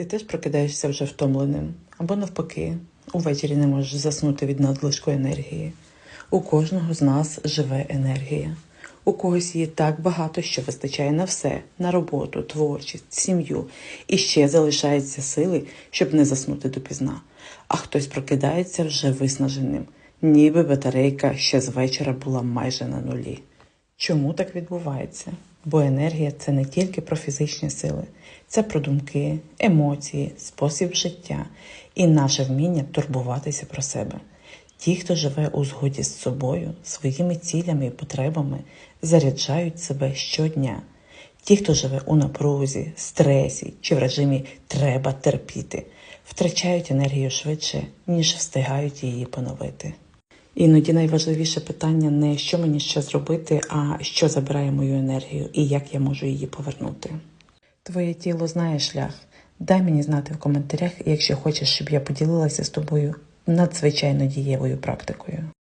Ти теж прокидаєшся вже втомленим, або навпаки, увечері не можеш заснути від надлишку енергії. У кожного з нас живе енергія. У когось її так багато, що вистачає на все: на роботу, творчість, сім'ю, і ще залишаються сили, щоб не заснути допізна. А хтось прокидається вже виснаженим, ніби батарейка ще з вечора була майже на нулі. Чому так відбувається? Бо енергія це не тільки про фізичні сили, це про думки, емоції, спосіб життя і наше вміння турбуватися про себе. Ті, хто живе у згоді з собою, своїми цілями і потребами, заряджають себе щодня. Ті, хто живе у напрузі, стресі чи в режимі треба терпіти, втрачають енергію швидше, ніж встигають її поновити. Іноді найважливіше питання не що мені ще зробити, а що забирає мою енергію і як я можу її повернути. Твоє тіло знає шлях. Дай мені знати в коментарях, якщо хочеш, щоб я поділилася з тобою надзвичайно дієвою практикою.